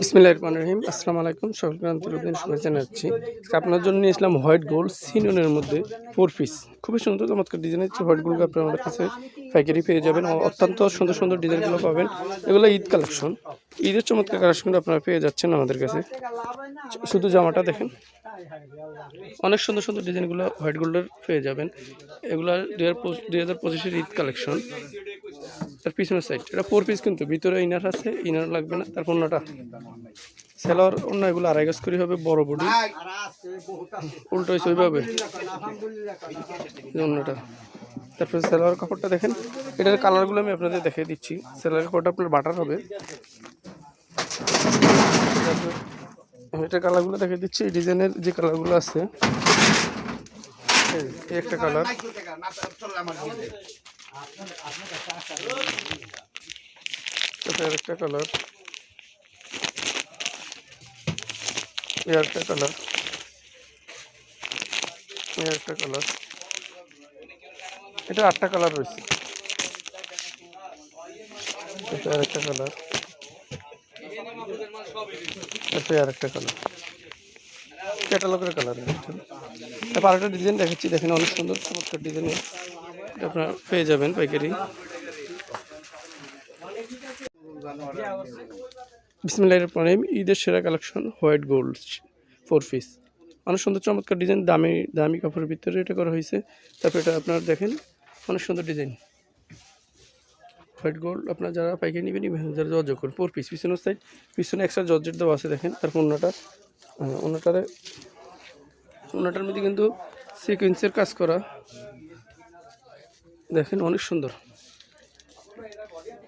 বিসমিল্লাহ রহমান রহিম আসসালামু আলাইকুম, সকলকে শুভেচ্ছা জানাচ্ছি। আপনার জন্য নিয়ে আসলাম হোয়াইট গোল্ড সিননের মধ্যে ফোর পিস। খুবই সুন্দর, চমৎকার ডিজাইনের হোয়াইট গোল্ড আপনি আমাদের কাছে পাইকারি পেয়ে যাবেন অত্যন্ত সুন্দর সুন্দর ডিজাইনগুলো পাবেন। এগুলো ঈদ কালেকশন। ঈদের চমৎকার কালেকশনগুলো আপনারা পেয়ে যাচ্ছেন আমাদের কাছে। শুধু জামাটা দেখেন। অনেক সুন্দর সুন্দর ডিজাইনগুলো হোয়াইট গোল্ডের পেয়ে যাবেন। এগুলো দু হাজার পঁচিশের ঈদ কালেকশন। তার পিছনের সাইড এটা ফোর পিস কিন্তু, ভিতরে ইনার আছে ইনার লাগবে না তার পণ্যটা সেলার অন্য এগুলো আড়াই গাছ করে হবে, বড় বডি উল্টো হয়েছে ওইভাবে। অন্যটা। তারপরে সেলার কাপড়টা দেখেন, এটার কালারগুলো আমি আপনাদের দেখিয়ে দিচ্ছি। সেলার কাপড়টা আপনার বাটার হবে। এটার কালারগুলো দেখিয়ে দিচ্ছি, এই ডিজাইনের যে কালারগুলো আছে। একটা কালার আরেকটা কালার এই আরেকটা কালার এই আরেকটা কালার এটা আটটা কালার রয়েছে এটা আরেকটা কালার এটা আরেকটা কালার ক্যাটালগের কালার আরেকটা ডিজাইন দেখাচ্ছি দেখেন অনেক সুন্দর চমৎকার ডিজাইন আপনারা পেয়ে যাবেন পাইকারি। বিসমিল্লাহির রহমানির রহিম। ঈদের সেরা collection white gold four piece. অনেক সুন্দর চমৎকার ডিজাইন, দামি দামি কাপড়ের ভিতরে এটা করা হয়েছে। তারপর এটা আপনারা দেখেন, অনেক সুন্দর ডিজাইন। হোয়াইট গোল্ড আপনার যারা পাইকারি নেবেন নেবেন যারা জর্জ করুন ফোর পিস। পিছনের সাইড পিছনে এক্সট্রা জর্জের দেওয়া আছে, দেখেন। তারপর অন্যটা অন্যটারে অন্যটার মধ্যে কিন্তু সিকুয়েন্সের কাজ করা। দেখেন, অনেক সুন্দর।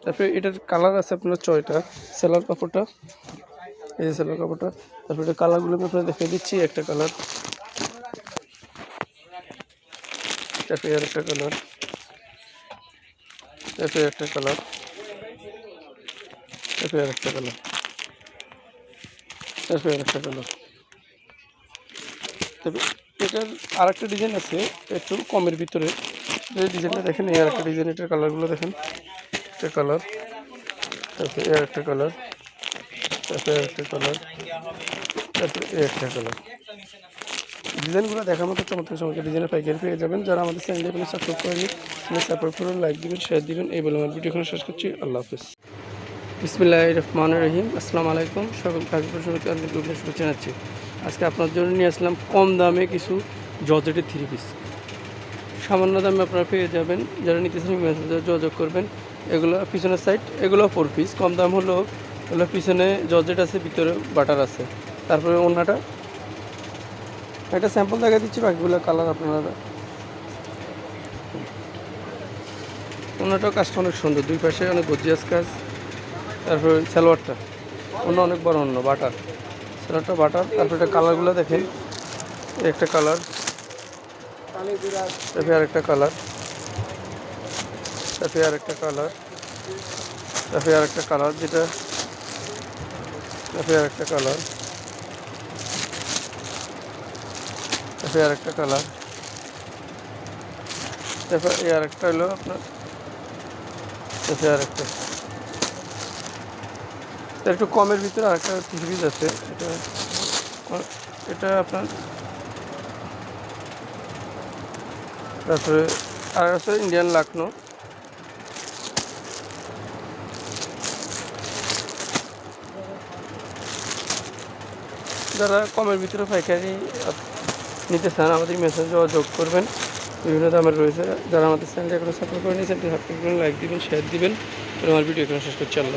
তারপরে এটার কালার আছে আপনার ছয়টা সেলার কাপড়টা। এই যে সেলার কাপড়টা, তারপরে এটা কালারগুলো আমি আপনার দেখিয়ে দিচ্ছি, একটা কালার তারপরে আর একটা কালার তারপরে একটা কালার তারপরে আর একটা কালার তারপরে আর একটা কালার তবে এটার আর একটা ডিজাইন আছে, একটু কমের ভিতরে। এই ডিজাইনটা দেখেন, এই আর একটা ডিজাইন এটার কালারগুলো দেখেন। একটা কালার, তারপরে এর একটা কালার, তারপরে একটা কালার, তারপরে এই একটা কালার। ডিজাইনগুলো দেখার মতো চমৎকার চমৎকার ডিজাইনের পাইকারি পেয়ে যাবেন। যারা আমাদের চ্যানেলে কোনো সাপোর্ট করেনি সাপোর্ট করুন লাইক দিবেন শেয়ার দিবেন। এই বলে আমার ভিডিও এখানে শেষ করছি। আল্লাহ হাফিজ। বিসমিল্লাহ রহমান রহিম। আসসালামু আলাইকুম। সকল কাজপুর সমিতি আন্তরিক শুভেচ্ছা জানাচ্ছি। আজকে আপনার জন্য নিয়ে আসলাম কম দামে কিছু জর্জেটের থ্রি পিস সামান্য দামে আপনারা পেয়ে যাবেন। যারা নিতে মেসেঞ্জার যোগাযোগ করবেন। এগুলো পিছনের সাইড এগুলো ফোর পিস কম দাম হলো এগুলো পিছনে জর্জেট আছে, ভিতরে বাটার আছে। তারপরে অন্যটা একটা স্যাম্পল দেখা দিচ্ছি, বাকিগুলো কালার আপনারা অন্যটাও কাজটা অনেক সুন্দর। দুই পাশে অনেক গজিয়াস কাজ। তারপরে সালোয়ারটা। অন্য অনেক বড় অন্য বাটার সালোয়ারটা বাটার তারপরে কালারগুলো দেখেন। একটা কালার তারপরে আরেকটা কালার তারপরে আরেকটা কালার তারপরে আরেকটা কালার যেটা তারপরে আরেকটা কালার তারপরে আরেকটা কালার তারপরে এই আরেকটা হলো আপনার তারপরে আরেকটা। একটু কমের ভিতরে আরেকটা সিরিজ আছে। এটা এটা আপনার তারপরে আর আছে ইন্ডিয়ান লাকনো যারা কমের ভিতরে পাইকারি নিতে চান, আমাদের মেসেজ যোগাযোগ করবেন। বিভিন্ন দামের রয়েছে। যারা আমাদের চ্যানেলটি এখনও সাপোর্ট করেনি চ্যানেলটি সাবস্ক্রাইব করুন লাইক দিবেন শেয়ার দিবেন। আমার ভিডিও এখানে শেষ করছি। আল্লাহ